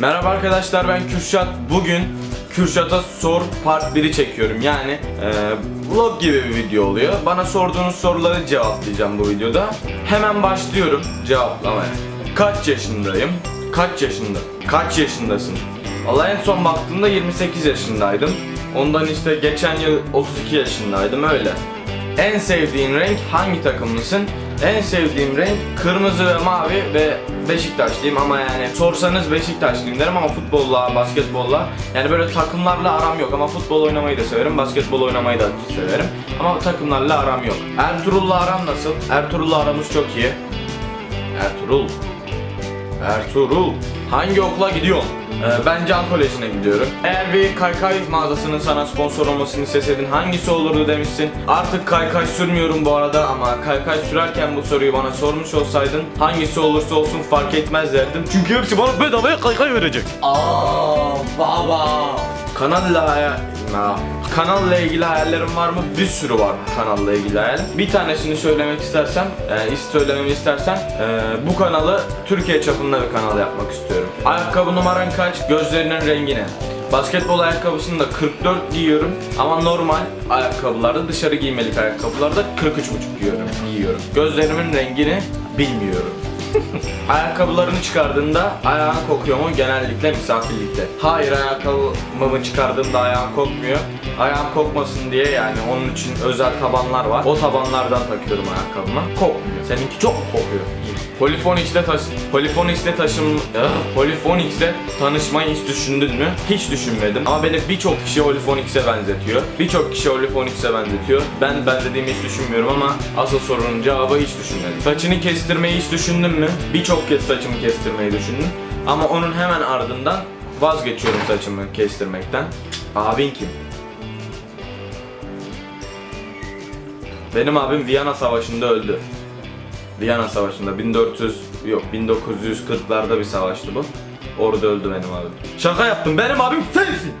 Merhaba arkadaşlar ben Kürşat. Bugün Kürşat'a sor part 1'i çekiyorum. Yani e, vlog gibi bir video oluyor. Bana sorduğunuz soruları cevaplayacağım bu videoda. Hemen başlıyorum cevaplamaya. Kaç yaşındayım? Kaç yaşında? Kaç yaşındasın? Vallahi en son baktığımda 28 yaşındaydım. Ondan işte geçen yıl 32 yaşındaydım öyle. En sevdiğin renk hangi takımlısın? En sevdiğim renk kırmızı ve mavi ve Beşiktaşlıyım ama yani sorsanız Beşiktaşlıyım derim ama futbolla, basketbolla yani böyle takımlarla aram yok ama futbol oynamayı da severim, basketbol oynamayı da severim ama takımlarla aram yok. Ertuğrul'la aram nasıl? Ertuğrul'la aramız çok iyi. Ertuğrul. Ertuğrul. Hangi okula gidiyorsun? Ee, ben Can Koleji'ne gidiyorum. Eğer bir kaykay mağazasının sana sponsor olmasını isteseydin hangisi olurdu demişsin. Artık kaykay sürmüyorum bu arada ama kaykay sürerken bu soruyu bana sormuş olsaydın hangisi olursa olsun fark etmez derdim. Çünkü hepsi bana bedavaya kaykay verecek. Aa baba. Kanalla Aa, Kanalla ilgili hayallerim var mı? Bir sürü var kanalla ilgili hayal. Bir tanesini söylemek istersem, e, söylememi istersen e, bu kanalı Türkiye çapında bir kanal yapmak istiyorum. Ayakkabı numaran kaç? Gözlerinin rengi ne? Basketbol ayakkabısını da 44 giyiyorum ama normal ayakkabılarda dışarı giymelik ayakkabılarda 43,5 giyiyorum. giyiyorum. Gözlerimin rengini bilmiyorum. Ayakkabılarını çıkardığında ayağın kokuyor mu? Genellikle misafirlikte. Hayır ayakkabımı çıkardığımda ayağım kokmuyor. Ayağım kokmasın diye yani onun için özel tabanlar var. O tabanlardan takıyorum ayakkabıma. Kokmuyor. Seninki çok kokuyor. Polifonix'le taş Polifonix'le taşım Polifonix'le tanışmayı hiç düşündün mü? Hiç düşünmedim. Ama beni birçok kişi Polifonix'e benzetiyor. Birçok kişi Polifonix'e benzetiyor. Ben benzediğimi hiç düşünmüyorum ama asıl sorunun cevabı hiç düşünmedim. Saçını kestirmeyi hiç düşündün mü? Birçok kez saçımı kestirmeyi düşündüm. Ama onun hemen ardından vazgeçiyorum saçımı kestirmekten. Abin kim? Benim abim Viyana Savaşı'nda öldü. Viyana Savaşı'nda 1400 yok 1940'larda bir savaştı bu. Orada öldü benim abim. Şaka yaptım. Benim abim sensin.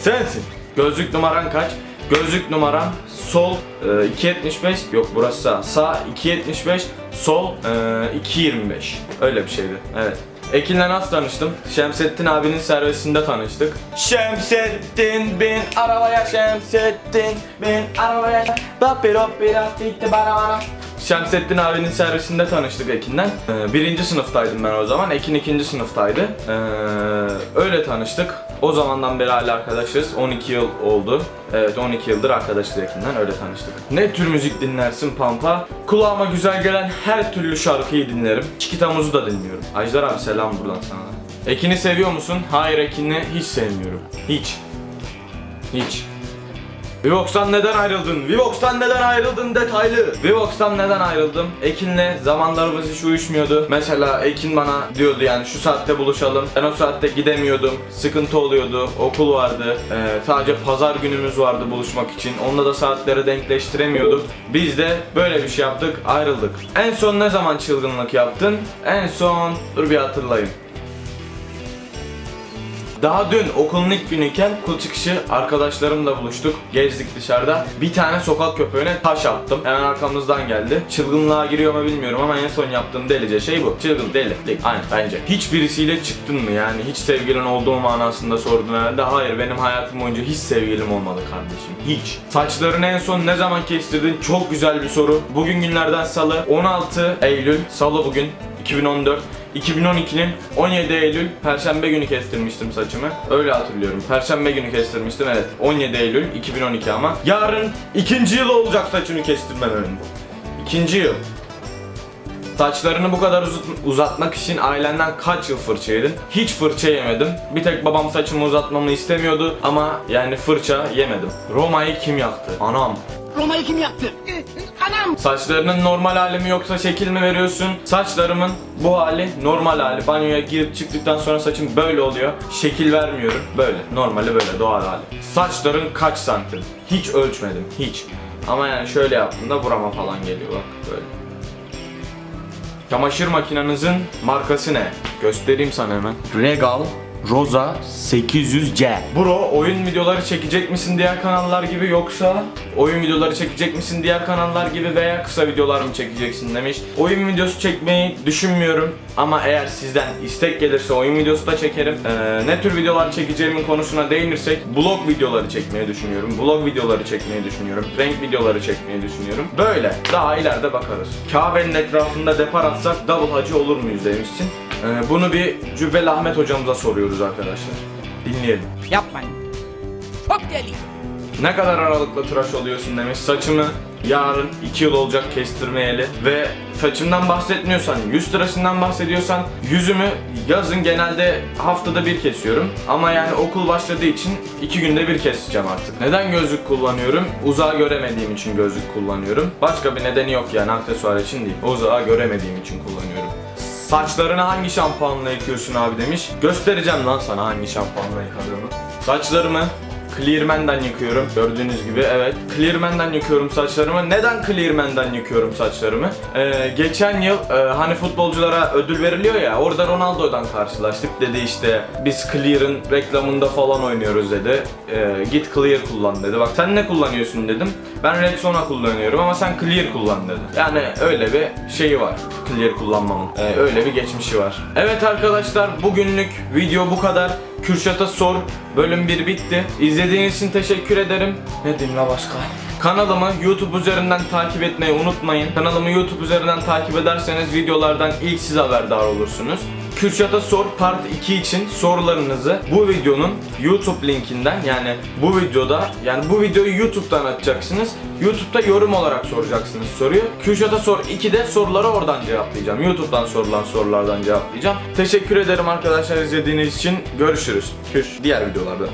Sensin. Gözlük numaran kaç? Gözlük numaram sol e, 2.75 yok burası sağ. Sağ 2.75 sol e, 2.25 öyle bir şeydi. Evet. Ekin'le nasıl tanıştım? Şemsettin abinin servisinde tanıştık. Şemsettin bin arabaya Şemsettin bin arabaya Papirop bana Şemsettin abinin servisinde tanıştık Ekin'le. Ee, birinci sınıftaydım ben o zaman. Ekin ikinci sınıftaydı. Ee, öyle tanıştık. O zamandan beri hala arkadaşız. 12 yıl oldu. Evet 12 yıldır arkadaşız Ekin'den öyle tanıştık. Ne tür müzik dinlersin Pampa? Kulağıma güzel gelen her türlü şarkıyı dinlerim. Çikitamuz'u da dinliyorum. Ajdar abi selam buradan sana. Ekin'i seviyor musun? Hayır Ekin'i hiç sevmiyorum. Hiç. Hiç. Vivox'tan neden ayrıldın? Vivox'tan neden ayrıldın detaylı. Vivox'tan neden ayrıldım? Ekin'le zamanlarımız hiç uyuşmuyordu. Mesela Ekin bana diyordu yani şu saatte buluşalım. Ben o saatte gidemiyordum. Sıkıntı oluyordu. Okul vardı. Ee, sadece pazar günümüz vardı buluşmak için. Onda da saatleri denkleştiremiyorduk. Biz de böyle bir şey yaptık. Ayrıldık. En son ne zaman çılgınlık yaptın? En son dur bir hatırlayayım. Daha dün okulun ilk günüyken okul çıkışı arkadaşlarımla buluştuk. Gezdik dışarıda. Bir tane sokak köpeğine taş attım. Hemen arkamızdan geldi. Çılgınlığa giriyor mu bilmiyorum ama en son yaptığım delice şey bu. Çılgın deli. Değil. Aynen bence. Hiç birisiyle çıktın mı yani? Hiç sevgilin olduğu manasında sordun herhalde. Hayır benim hayatım boyunca hiç sevgilim olmadı kardeşim. Hiç. Saçlarını en son ne zaman kestirdin? Çok güzel bir soru. Bugün günlerden salı. 16 Eylül. Salı bugün. 2014. 2012'nin 17 Eylül Perşembe günü kestirmiştim saçımı. Öyle hatırlıyorum. Perşembe günü kestirmiştim evet. 17 Eylül 2012 ama. Yarın ikinci yıl olacak saçını kestirmememin. İkinci yıl. Saçlarını bu kadar uzat- uzatmak için ailenden kaç yıl fırça yedin? Hiç fırça yemedim. Bir tek babam saçımı uzatmamı istemiyordu ama yani fırça yemedim. Roma'yı kim yaktı? Anam. Roma'yı kim yaktı? Anam! Saçlarının normal hali mi yoksa şekil mi veriyorsun? Saçlarımın bu hali normal hali. Banyoya girip çıktıktan sonra saçım böyle oluyor. Şekil vermiyorum. Böyle. Normali böyle doğal hali. Saçların kaç santim? Hiç ölçmedim. Hiç. Ama yani şöyle yaptığımda burama falan geliyor bak böyle. Çamaşır makinenizin markası ne? Göstereyim sana hemen. Regal Roza 800C. Bro oyun videoları çekecek misin diğer kanallar gibi yoksa oyun videoları çekecek misin diğer kanallar gibi veya kısa videolar mı çekeceksin demiş. Oyun videosu çekmeyi düşünmüyorum ama eğer sizden istek gelirse oyun videosu da çekerim. Ee, ne tür videolar çekeceğimin konusuna değinirsek vlog videoları çekmeyi düşünüyorum. Vlog videoları çekmeyi düşünüyorum. Renk videoları çekmeyi düşünüyorum. Böyle daha ileride bakarız. Kabe'nin etrafında depar atsak double hacı olur muyuz demişsin. Ee, bunu bir Cübbeli Ahmet hocamıza soruyoruz arkadaşlar. Dinleyelim. Yapmayın. Çok deli. Ne kadar aralıkla tıraş oluyorsun demiş. Saçımı yarın 2 yıl olacak kestirmeyeli ve saçımdan bahsetmiyorsan, yüz tıraşından bahsediyorsan yüzümü yazın genelde haftada bir kesiyorum. Ama yani okul başladığı için 2 günde bir keseceğim artık. Neden gözlük kullanıyorum? Uzağı göremediğim için gözlük kullanıyorum. Başka bir nedeni yok yani aksesuar için değil. Uzağı göremediğim için kullanıyorum. Saçlarını hangi şampuanla yıkıyorsun abi demiş. Göstereceğim lan sana hangi şampuanla yıkadığımı. Saçlarımı Clearman'dan yıkıyorum. Gördüğünüz gibi evet. Clearman'dan yıkıyorum saçlarımı. Neden Clearman'dan yıkıyorum saçlarımı? Ee, geçen yıl e, hani futbolculara ödül veriliyor ya orada Ronaldo'dan karşılaştık. Dedi işte biz Clear'ın reklamında falan oynuyoruz dedi. Ee, git Clear kullan dedi. Bak sen ne kullanıyorsun dedim. Ben Rexona kullanıyorum ama sen Clear kullan dedi. Yani öyle bir şeyi var. Clear kullanmamın. Ee, öyle bir geçmişi var. Evet arkadaşlar bugünlük video bu kadar. Kürşat'a sor. Bölüm 1 bitti. İzlediğiniz için teşekkür ederim. Ne diyeyim la başka? Kanalımı YouTube üzerinden takip etmeyi unutmayın. Kanalımı YouTube üzerinden takip ederseniz videolardan ilk siz haberdar olursunuz. Kürşat'a sor part 2 için sorularınızı bu videonun YouTube linkinden yani bu videoda yani bu videoyu YouTube'dan açacaksınız. YouTube'da yorum olarak soracaksınız soruyu. Kürşat'a sor 2'de soruları oradan cevaplayacağım. YouTube'dan sorulan sorulardan cevaplayacağım. Teşekkür ederim arkadaşlar izlediğiniz için. Görüşürüz. Kürş diğer videolarda.